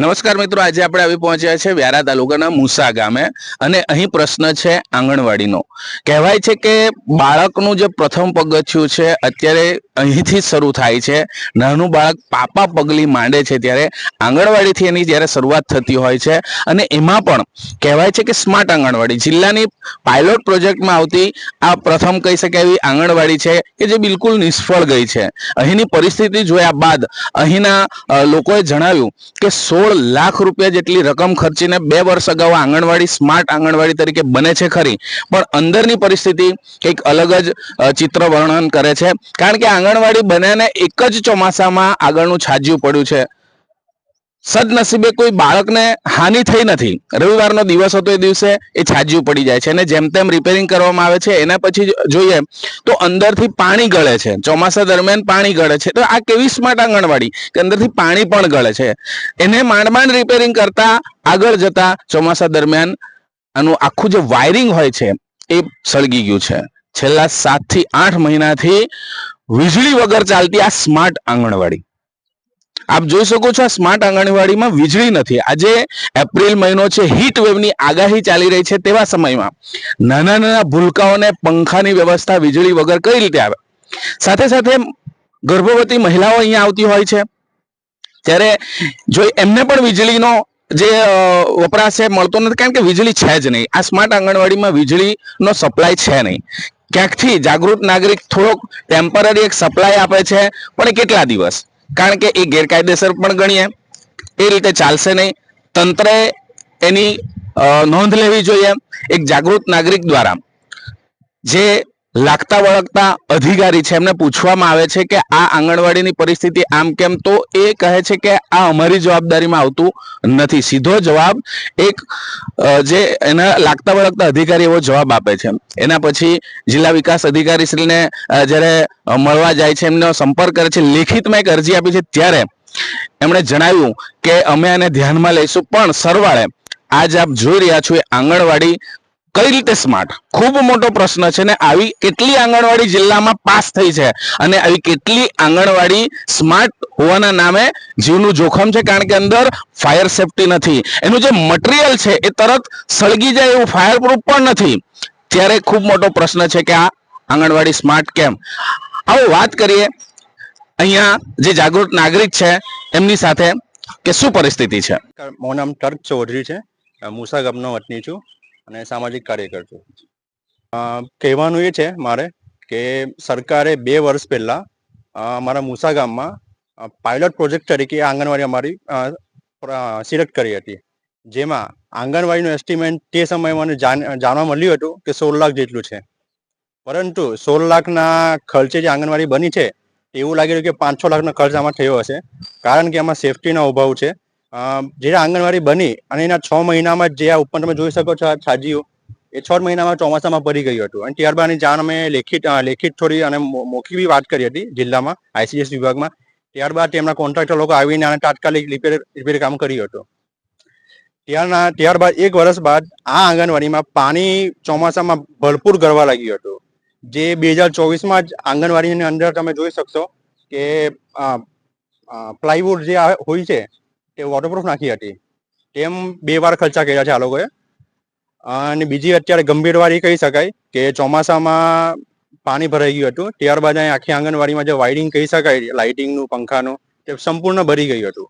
નમસ્કાર મિત્રો, આજે આપણે આવી પહોંચ્યા છે વ્યારા તાલુકાના મુસા ગામે અને અહીં પ્રશ્ન છે આંગણવાડીનો. કહેવાય છે કે બાળકનું જે પ્રથમ પગથિયું છે, અત્યારે અહીંથી શરૂ થાય છે. નાનું બાળક પાપા પગલી માંડે છે ત્યારે આંગણવાડીથી એની જ્યારે શરૂઆત થતી હોય છે અને એમાં પણ કહેવાય છે કે સ્માર્ટ આંગણવાડી, જિલ્લાની પાયલોટ પ્રોજેક્ટમાં આવતી આ પ્રથમ કહી શકાય એવી આંગણવાડી છે કે જે બિલકુલ નિષ્ફળ ગઈ છે. અહીંની પરિસ્થિતિ જોયા બાદ અહીંના લોકોએ જણાવ્યું કે સોળ લાખ રૂપિયા જેટલી રકમ ખર્ચીને બે વર્ષ અગાઉ આંગણવાડી, સ્માર્ટ આંગણવાડી તરીકે બને છે ખરી. પણ અંદરની પરિસ્થિતિ કંઈક અલગ જ ચિત્ર વર્ણન કરે છે. કારણ કે આંગણવાડી બન્યાને એક જ ચોમાસામાં આગળનું છાજ્યું પડ્યું છે. સદનસીબે કોઈ બાળકને હાનિ થઈ નથી. રવિવારનો દિવસ હતો એ દિવસે, એ છાજ્યું પડી જાય છે અને જેમ તેમ રિપેરિંગ કરવામાં આવે છે, એના પછી જોઈએ તો અંદરથી પાણી ગળે છે. ચોમાસા દરમિયાન પાણી ગળે છે. તો આ કેવી સ્માર્ટ આંગણવાડી કે અંદરથી પાણી પણ ગળે છે. એને માંડ માંડ રિપેરિંગ કરતા આગળ જતા ચોમાસા દરમિયાન આનું આખું જે વાયરિંગ હોય છે, એ સળગી ગયું છે. છેલ્લા સાતથી આઠ મહિનાથી વીજળી વગર ચાલતી આ સ્માર્ટ આંગણવાડી. આપ જોઈ શકો છો આ સ્માર્ટ આંગણવાડીમાં વીજળી નથી. આજે એપ્રિલ મહિનો છે હીટ વેવની આગાહી ચાલી રહી છે તેવા સમયમાં. નાના નાના ભૂલકાઓને પંખાની વ્યવસ્થા વીજળી વગર કઈ રીતે આવે? સાથે સાથે ગર્ભવતી મહિલાઓ અહીંયા આવતી હોય છે. ત્યારે જો એમને પણ વીજળીનો જે વપરાશ છે, મળતો નથી, કારણ કે વીજળી છે જ નહીં. આ સ્માર્ટ આંગણવાડીમાં વીજળીનો સપ્લાય છે નહીં. ક્યાંકથી જાગૃત નાગરિક થોડોક ટેમ્પરરી એક સપ્લાય આપે છે, પણ કેટલા દિવસ? કારણ કે એ ગેરકાયદેસર પણ ગણીએ. એ રીતે ચાલશે નહીં. તંત્રએ એની નોંધ લેવી જોઈએ. એક જાગૃત નાગરિક દ્વારા જે લાગતા વળગતા અધિકારી છે. એમને પૂછવામાં આવે છે કે આ આંગણવાડીની પરિસ્થિતિ આમ કેમ? તો એ કહે છે કે આ અમારી જવાબદારીમાં આવતું નથી. સીધો જવાબ એક જે એના લાગતા વળગતા અધિકારી એવો જવાબ આપે છે. એના પછી જિલ્લા વિકાસ અધિકારી શ્રીને અ, જ્યારે મળવા જાય છે એમનો સંપર્ક કરે છે. લેખિતમાં એક અરજી આપી છે. ત્યારે એમણે જણાવ્યું કે અમે આને ધ્યાનમાં લઈશું. પણ સરવાળે આજ આપ જોઈ રહ્યા છો એ આંગણવાડી કઈ રીતે સ્માર્ટ ખૂબ મોટો પ્રશ્ન છે ને આવી કેટલી આંગણવાડી જિલ્લામાં પાસ થઈ છે અને આવી કેટલી આંગણવાડી સ્માર્ટ હોવાના નામે જીવનું જોખમ છે કારણ કે અંદર ફાયર સેફટી નથી. એનું જે મટીરિયલ છે એ તરત સળગી જાય એવું ફાયર પ્રૂફ પણ નથી. ત્યારે ખૂબ મોટો પ્રશ્ન છે કે આ આંગણવાડી સ્માર્ટ કેમ? આવો વાત કરીએ. અહીંયા જે જાગૃત નાગરિક છે, એમની સાથે કે શું પરિસ્થિતિ છે? મારું નામ ટર્ક ચૌધરી છે. મુસા ગામનો વતની છું. અને સામાજિક કાર્યકર છું કહેવાનું એ છે મારે કે સરકારે બે વર્ષ પહેલા અમારા મુસા ગામમાં પાયલોટ પ્રોજેક્ટ તરીકે આંગણવાડી અમારી સિલેક્ટ કરી હતી. જેમાં આંગણવાડીનું એસ્ટિમેટ તે સમયે મને જાણ જાણવા મળ્યું હતું કે સોળ લાખ જેટલું છે. પરંતુ સોળ લાખના ખર્ચે જે આંગણવાડી બની છે, એવું લાગી રહ્યું કે પાંચ છ લાખનો ખર્ચ આમાં થયો હશે. કારણ કે આમાં સેફટીનો અભાવ છે. જે આંગણવાડી બની અને એના છ મહિનામાં જ આ ઉપર તમે જોઈ શકો છો છાજીઓ, એ છ મહિનામાં ચોમાસામાં ભરી ગયું હતું. અને ત્યારબાદ જાણ અમે લેખિત લેખિત થોડી અને મોખી બી વાત કરી હતી જિલ્લામાં, આઈસીએસ વિભાગમાં. ત્યારબાદ તેમના કોન્ટ્રાક્ટર લોકો આવીને આને તાત્કાલિક રિપેર રિપેર કામ કર્યું હતું. ત્યારના, ત્યારબાદ એક વર્ષ બાદ આ આંગણવાડીમાં પાણી ચોમાસામાં ભરપૂર ગરવા લાગ્યું હતું. જે બે હજાર ચોવીસમાં જ આંગણવાડીની અંદર તમે જોઈ શકશો કે પ્લાયવુડ જે હોય છે તે વોટરપ્રૂફ નાખી હતી. તેમ બે વાર ખર્ચા કર્યા છે આ લોકોએ. અને બીજી અત્યારે ગંભીર વાર કહી શકાય કે ચોમાસામાં પાણી ભરાઈ ગયું હતું. ત્યારબાદ અહીં આખી આંગણવાડીમાં જે વાયરિંગ કહી શકાય લાઇટિંગનું પંખાનું, તે સંપૂર્ણ ભરી ગયું હતું.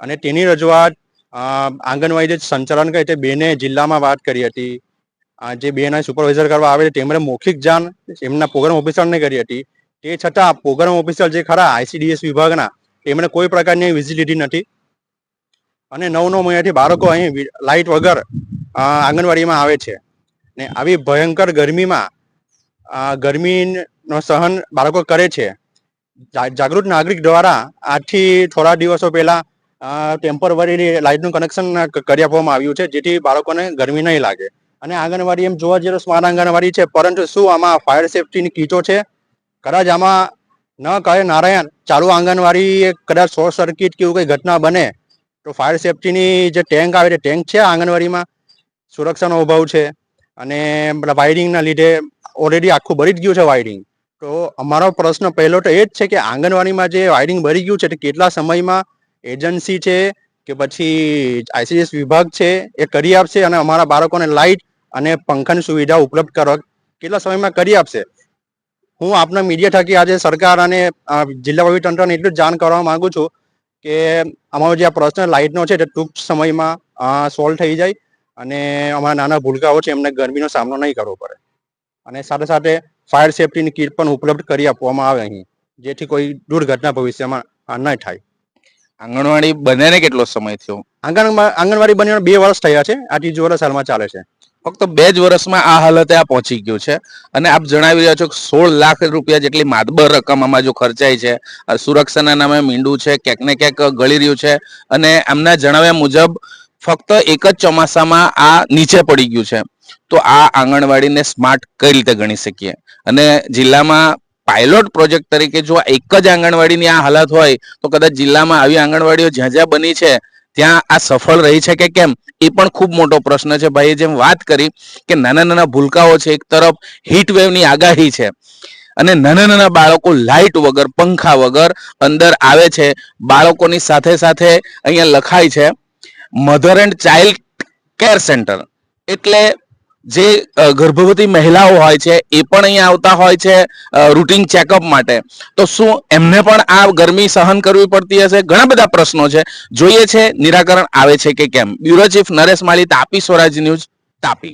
અને તેની રજૂઆત આંગણવાડી જે સંચાલન કરે તે બેને જિલ્લામાં વાત કરી હતી. જે બેના સુપરવાઇઝર કરવા આવે છે, તેમણે મૌખિક જાણ એમના પ્રોગ્રામ ઓફિસરને કરી હતી. તે છતાં પ્રોગ્રામ ઓફિસર જે ખરા આઈસીડીએસ વિભાગના તેમણે કોઈ પ્રકારની વિઝિટ લીધી નથી. અને નવ નવ મહિનાથી બાળકો અહીં લાઇટ વગર આંગણવાડીમાં આવે છે. ને આવી ભયંકર ગરમીમાં ગરમીનો સહન બાળકો કરે છે. જાગૃત નાગરિક દ્વારા આજથી થોડા દિવસો પહેલા ટેમ્પરરી લાઇટનું કનેક્શન કરી આપવામાં આવ્યું છે, જેથી બાળકોને ગરમી નહીં લાગે. અને આંગણવાડી એમ જોવા તો સ્માર્ટ આંગણવાડી છે, પરંતુ શું આમાં ફાયર સેફટીની કીટો છે? કદાચ આમાં ન કહે નારાયણ, ચાલુ આંગણવાડી કદાચ શોર્ટ સર્કિટ કે એવું કંઈ ઘટના બને તો ફાયર સેફટીની જે ટેન્ક આવે છે ટેન્ક છે આંગણવાડીમાં, સુરક્ષાનો અભાવ છે. અને વાયરિંગના લીધે ઓલરેડી આખું ભરી જ ગયું છે વાયરિંગ તો અમારો પ્રશ્ન પહેલો તો એ જ છે કે આંગણવાડીમાં જે વાયરિંગ ભરી ગયું છે, તે કેટલા સમયમાં એજન્સી છે કે પછી આઈસીડીએસ વિભાગ છે, એ કરી આપશે અને અમારા બાળકોને લાઇટ અને પંખાની સુવિધા ઉપલબ્ધ કરવા કેટલા સમયમાં કરી આપશે? હું આપના મીડિયા થકી આજે સરકાર અને જિલ્લા વહીવટી તંત્રને એટલું જાણ કરવા માંગુ છું કે અમારો જે આ પ્રશ્ન લાઇટનો છે તે ટૂંક સમયમાં સોલ્વ થઈ જાય અને અમારા નાના ભૂલકાઓ છે એમને ગરમીનો સામનો નહીં કરવો પડે. અને સાથે સાથે ફાયર સેફટીની કીટ પણ ઉપલબ્ધ કરી આપવામાં આવે અહીં જેથી કોઈ દુર્ઘટના ભવિષ્યમાં ન થાય. આંગણવાડી બનેને કેટલો સમય થયો? આંગણવા આંગણવાડી બનીને બે વર્ષ થયા છે આ ત્રીજું વર્ષ હાલમાં ચાલે છે. ફક્ત બે જ વર્ષમાં આ હાલતે આ પહોંચી ગયું છે. અને આપ જણાવી રહ્યા છો કે સોળ લાખ રૂપિયા જેટલી માતબર રકમ આમાં જો ખર્ચાય છે સુરક્ષાના નામે મીંડું છે, ક્યાંક ને ક્યાંક ગળી રહ્યું છે અને એમના જણાવ્યા મુજબ ફક્ત એક જ ચોમાસામાં આ નીચે પડી ગયું છે. તો આ આંગણવાડીને સ્માર્ટ કઈ રીતે ગણી શકીએ? અને જિલ્લામાં પાયલોટ પ્રોજેક્ટ તરીકે જો એક જ આંગણવાડીની આ હાલત હોય, તો કદાચ જિલ્લામાં આવી આંગણવાડીઓ જ્યાં જ્યાં બની છે ત્યાં આ સફળ રહી છે કે કેમ? એ પણ ખૂબ મોટો પ્રશ્ન છે. ભાઈએ જેમ વાત કરી કે નાના નાના ભૂલકાઓ છે, એક તરફ હીટ વેવની આગાહી છે અને નાના નાના બાળકો લાઇટ વગર, પંખા વગર અંદર આવે છે. બાળકોની સાથે સાથે અહીંયા લખાય છે mother and child care centre એટલે જે ગર્ભવતી મહિલાઓ હોય છે, એ પણ અહીંયા આવતા હોય છે રૂટીન ચેકઅપ માટે. તો શું એમને પણ આ ગરમી સહન કરવી પડતી હશે? ઘણા બધા પ્રશ્નો છે. જોઈએ છે, નિરાકરણ આવે છે કે કેમ? Bureau chief Naresh Mali Tapi Swaraj news Tapi.